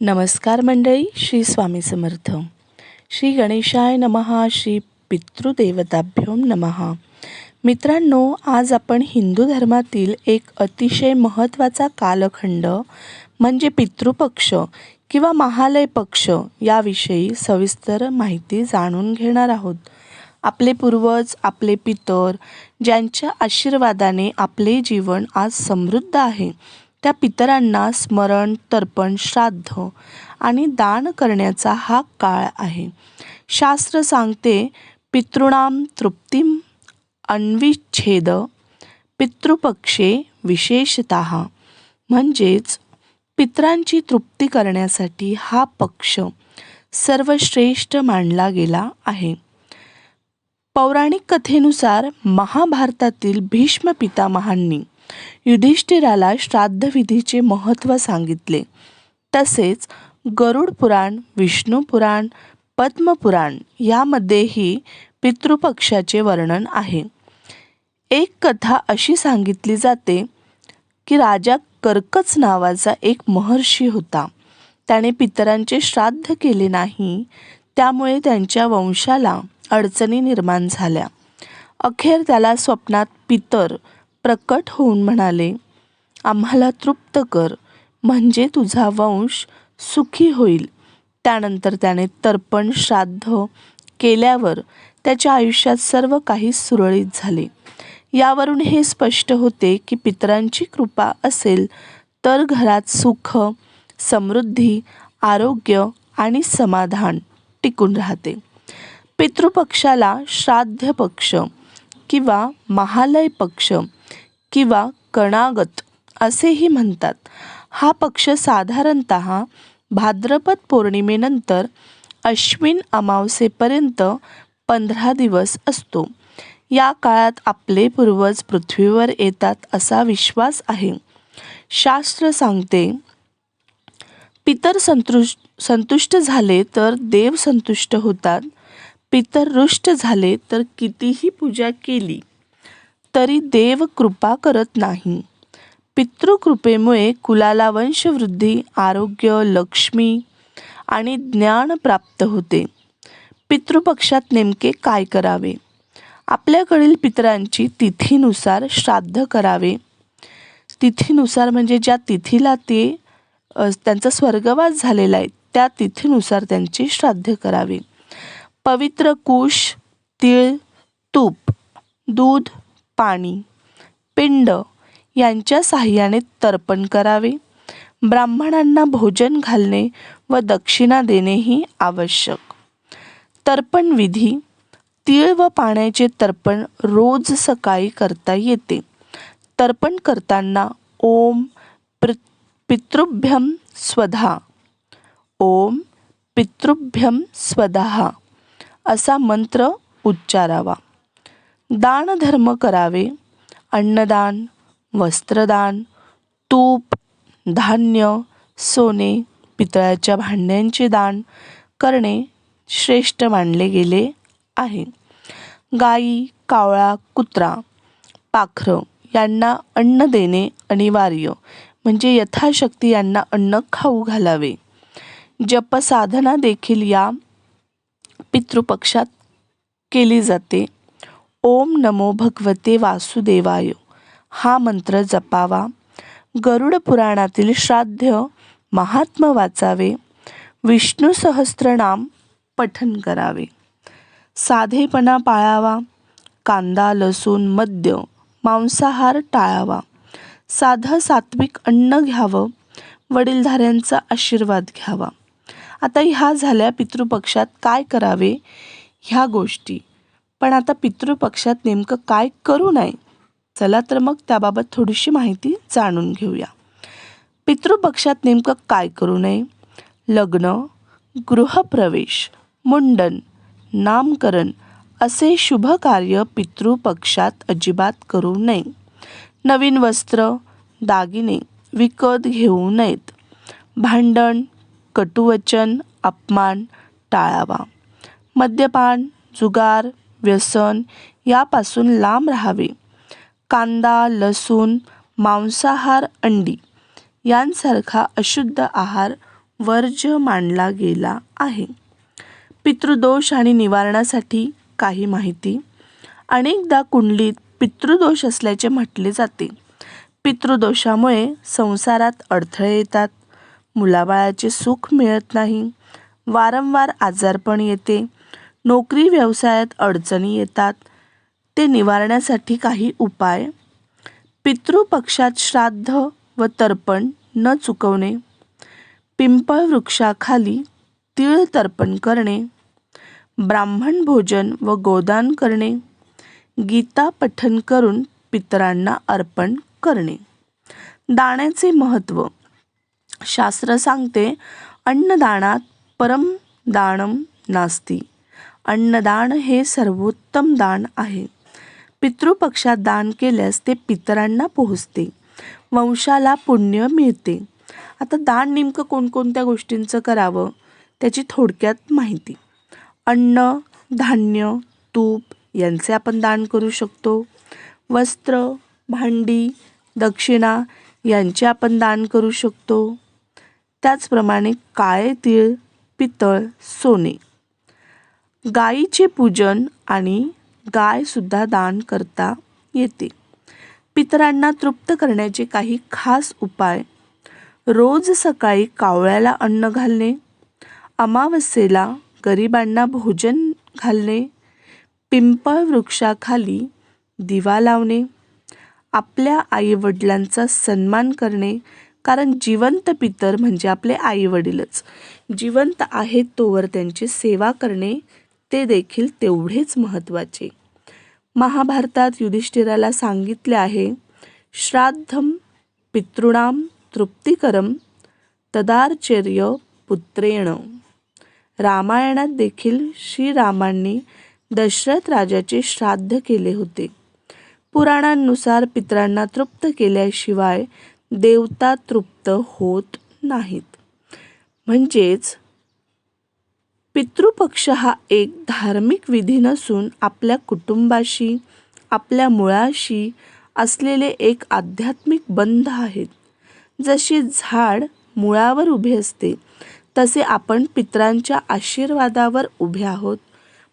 नमस्कार मंडळी श्री स्वामी समर्थ. श्री गणेशाय नमहा श्री पितृदेवताभ्योम नमहा मित्रांनो आज आपण हिंदू धर्मातील एक अतिशय महत्त्वाचा कालखंड म्हणजे पितृपक्ष किंवा महालय पक्ष याविषयी सविस्तर माहिती जाणून घेणार आहोत. आपले पूर्वज आपले पितर ज्यांच्या आशीर्वादाने आपले जीवन आज समृद्ध आहे त्या पितरांना स्मरण तर्पण श्राद्ध आणि दान करण्याचा हा काळ आहे. शास्त्र सांगते पितृणाम तृप्तीम अन्विच्छेद पितृपक्षे विशेषत. म्हणजेच पितरांची तृप्ती करण्यासाठी हा पक्ष सर्वश्रेष्ठ मानला गेला आहे. पौराणिक कथेनुसार महाभारतातील भीष्म पितामहांनी युधिष्ठिराला श्राद्धविधीचे महत्त्व सांगितले. तसेच गरुड पुराण विष्णू पुराण पद्मपुराण यामध्येही पितृपक्षाचे वर्णन आहे. एक कथा अशी सांगितली जाते की राजा कर्कच नावाचा एक महर्षी होता. त्याने पितरांचे श्राद्ध केले नाही त्यामुळे त्यांच्या वंशाला अडचणी निर्माण झाल्या. अखेर त्याला स्वप्नात पितर प्रकट होऊन म्हणाले आम्हाला तृप्त कर म्हणजे तुझा वंश सुखी होईल. त्यानंतर त्याने तर्पण श्राद्ध केल्यावर त्याच्या आयुष्यात सर्व काही सुरळीत झाले. यावरून हे स्पष्ट होते की पितरांची कृपा असेल तर घरात सुख समृद्धी आरोग्य आणि समाधान टिकून राहते. पितृपक्षाला श्राद्ध पक्ष किंवा महालय पक्ष किंवा कणागत असेही म्हणतात. हा पक्ष साधारणत भाद्रपद पौर्णिमेनंतर अश्विन अमावस्येपर्यंत पंधरा दिवस असतो. या काळात आपले पूर्वज पृथ्वीवर येतात असा विश्वास आहे. शास्त्र सांगते पितर संतुष्ट संतुष्ट झाले तर देव संतुष्ट होतात. पितर रुष्ट झाले तर कितीही पूजा केली तरी देव कृपा करत नाही. पितृकृपेमुळे कुलाला वंशवृद्धी आरोग्य लक्ष्मी आणि ज्ञान प्राप्त होते. पितृपक्षात नेमके काय करावे? आपल्याकडील पितरांची तिथीनुसार श्राद्ध करावे. तिथीनुसार म्हणजे ज्या तिथीला ते त्यांचा स्वर्गवास झालेला आहे त्या तिथीनुसार त्यांचे श्राद्ध करावे. पवित्र कुश तीळ तूप दूध पाणी पिंड यांच्या साह्याने तर्पण करावे. ब्राह्मणांना भोजन घालणे व दक्षिणा देणेही आवश्यक. तर्पण विधी तीळ व पाण्याचे तर्पण रोज सकाळी करता येते. तर्पण करताना ओम प्र पितृभ्यम स्वधा. ओम पितृभ्यम स्वधा. असा मंत्र उच्चारावा. दानधर्म करावे. अन्नदान वस्त्रदान तूप धान्य सोने पितळाच्या भांड्यांचे दान करणे श्रेष्ठ मानले गेले आहे. गाई कावळा कुत्रा पाखरं यांना अन्न देणे अनिवार्य म्हणजे यथाशक्ती यांना अन्न खाऊ घालावे. जपसाधना देखील या पितृपक्षात केली जाते. ओम नमो भगवते वासुदेवाय. हा मंत्र जपावा. गरुड पुराणातील श्राद्ध महात्म वाचावे. विष्णू सहस्त्रनाम पठन करावे. साधेपणा पाळावा. कांदा लसूण मद्य मांसाहार टाळावा. साधं सात्विक अन्न घ्यावं. वडीलधाऱ्यांचा आशीर्वाद घ्यावा. आता ह्या झाल्या पितृपक्षात काय करावे? ह्या गोष्टी. पण आता पितृपक्षात नेमकं काय करू नये? चला तर मग त्याबाबत थोडीशी माहिती जाणून घेऊया. पितृपक्षात नेमकं काय करू नये? लग्न गृहप्रवेश मुंडन नामकरण असे शुभ कार्य पितृपक्षात अजिबात करू नये. नवीन वस्त्र दागिने विकत घेऊ नयेत. भांडण कटुवचन अपमान टाळावा. मद्यपान जुगार व्यसन यापासून लांब राहावे. कांदा लसूण मांसाहार अंडी यांसारखा अशुद्ध आहार वर्ज्य मानला गेला आहे. पितृदोष आणि निवारणासाठी काही माहिती. अनेकदा कुंडलीत पितृदोष असल्याचे म्हटले जाते. पितृदोषामुळे संसारात अडथळे येतात. मुलाबाळाचे सुख मिळत नाही. वारंवार आजारपण येते. नोकरी व्यवसायात अडचणी येतात. ते निवारण्यासाठी काही उपाय. पितृपक्षात श्राद्ध व तर्पण न चुकवणे. पिंपळ वृक्षाखाली तीळ तर्पण करणे. ब्राह्मण भोजन व गोदान करणे. गीता पठन करून पितरांना अर्पण करणे. दाण्याचे महत्त्व. शास्त्र सांगते अन्नदानात परम दानम नास्ती. अन्नदान हे सर्वोत्तम दान आहे. पितृपक्षात दान केल्यास ते पितरांना पोहोचते. वंशाला पुण्य मिळते. आता दान नेमकं कोणकोणत्या गोष्टींचं करावं त्याची थोडक्यात माहिती. अन्न धान्य तूप यांचे आपण दान करू शकतो. वस्त्र भांडी दक्षिणा यांचे आपण दान करू शकतो. त्याचप्रमाणे काळे तीळ पितळ सोने. गायीचे पूजन आणि गायसुद्धा दान करता येते. पितरांना तृप्त करण्याचे काही खास उपाय. रोज सकाळी कावळ्याला अन्न घालणे अमावस्येला गरिबांना भोजन घालणे पिंपळ वृक्षाखाली दिवा लावणे आपल्या आईवडिलांचा सन्मान करणे कारण जिवंत पितर म्हणजे आपले आईवडीलच. जिवंत आहेत तोवर त्यांची सेवा करणे ते देखील तेवढेच महत्त्वाचे. महाभारतात युधिष्ठिराला सांगितले आहे श्राद्धम पितृणाम तृप्तिकरम तदार्चर्य पुत्रेण. रामायणात देखील श्रीरामांनी दशरथ राजाचे श्राद्ध केले होते. पुराणांनुसार पितरांना तृप्त केल्याशिवाय देवता तृप्त होत नाहीत. म्हणजेच पितृपक्ष हा एक धार्मिक विधी नसून आपल्या कुटुंबाशी आपल्या मुळाशी असलेले एक आध्यात्मिक बंध आहेत. जसे झाड मुळावर उभे असते तसे आपण पितरांच्या आशीर्वादावर उभे आहोत.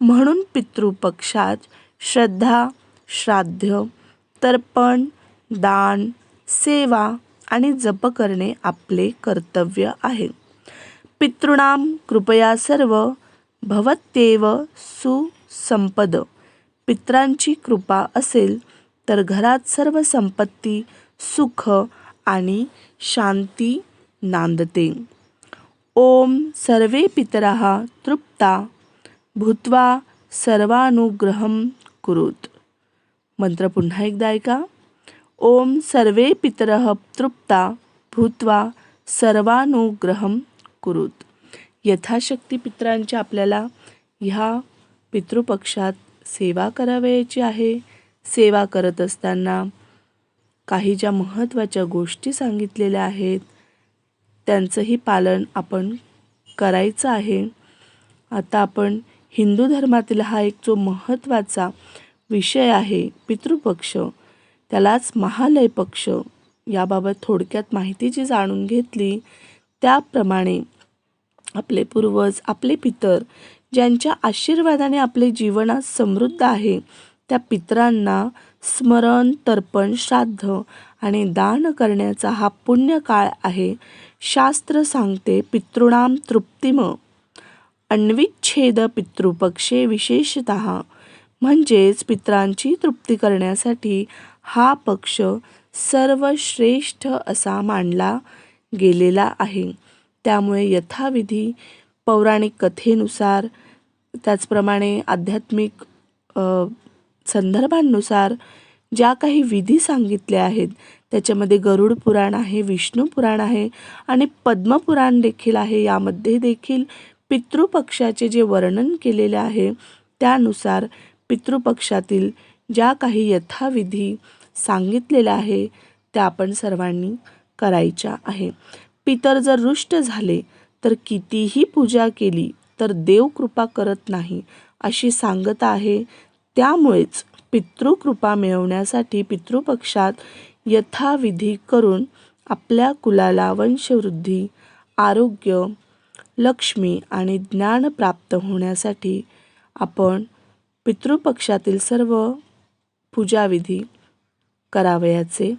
म्हणून पितृपक्षात श्रद्धा श्राद्ध तर्पण दान सेवा आणि जप करणे आपले कर्तव्य आहे. पितृणाम कृपया सर्व भवत्येव सुसंपद. पित्रांची कृपा असेल तर घरात सर्व संपत्ती सुख आणि शांती नांदते. ओम सर्वे पितरः तृप्ता भूत्वा सर्वानुग्रहं कुरुत. मंत्र पुन्हा एकदा ऐका. ओम सर्वे पितरः तृप्ता भूत्वा सर्वानुग्रहं कुरुत. यथाशक्ती पित्रांची आपल्याला ह्या पितृपक्षात सेवा करावयाची आहे. सेवा करत असताना काही ज्या महत्त्वाच्या गोष्टी सांगितलेल्या आहेत त्यांचंही पालन आपण करायचं आहे. आता आपण हिंदू धर्मातील हा एक जो महत्त्वाचा विषय आहे पितृपक्ष त्यालाच महालय पक्ष याबाबत थोडक्यात माहिती जी जाणून घेतली त्याप्रमाणे आपले पूर्वज आपले पितर ज्यांच्या आशीर्वादाने आपले जीवनात समृद्ध आहे त्या पितरांना स्मरण तर्पण श्राद्ध आणि दान करण्याचा हा पुण्यकाळ आहे. शास्त्र सांगते पितृणाम तृप्तिम. अन्विच्छेद पितृपक्षे विशेषत. म्हणजेच पित्रांची तृप्ती करण्यासाठी हा पक्ष सर्वश्रेष्ठ असा मानला गेलेला आहे. त्यामुळे यथाविधी पौराणिक कथेनुसार त्याचप्रमाणे आध्यात्मिक संदर्भांनुसार ज्या काही विधी सांगितल्या आहेत त्याच्यामध्ये गरुड पुराण आहे विष्णू पुराण आहे आणि पद्मपुराण देखील आहे. यामध्ये देखील पितृपक्षाचे जे वर्णन केलेले आहे त्यानुसार पितृपक्षातील ज्या काही यथाविधी सांगितलेल्या आहे त्या आपण सर्वांनी करायच्या आहे. पितर जर रुष्ट झाले तर कितीही पूजा केली तर देव कृपा करत नाही अशी सांगत आहे. त्यामुळेच पितृकृपा मिळवण्यासाठी पितृपक्षात यथाविधी करून आपल्या कुलाला वंशवृद्धी आरोग्य लक्ष्मी आणि ज्ञान प्राप्त होण्यासाठी आपण पितृपक्षातील सर्व पूजाविधी करावयाचे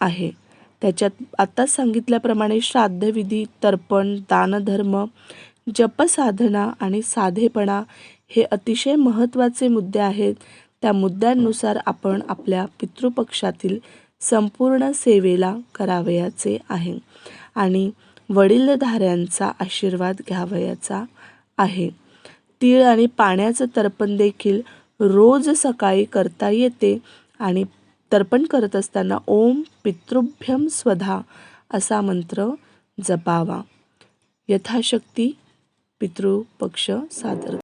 आहे. त्याच्यात आत्ताच सांगितल्याप्रमाणे श्राद्धविधी तर्पण दानधर्म जपसाधना आणि साधेपणा हे अतिशय महत्त्वाचे मुद्दे आहेत. त्या मुद्द्यांनुसार आपण आपल्या पितृपक्षातील संपूर्ण सेवेला करावयाचे आहे आणि वडीलधाऱ्यांचा आशीर्वाद घ्यावयाचा आहे. तीळ आणि पाण्याचं तर्पण देखील रोज सकाळी करता येते आणि तर्पण करत असताना ओम पितृभ्यम स्वधा असा मंत्र जपावा. यथाशक्ती पितृपक्ष सादर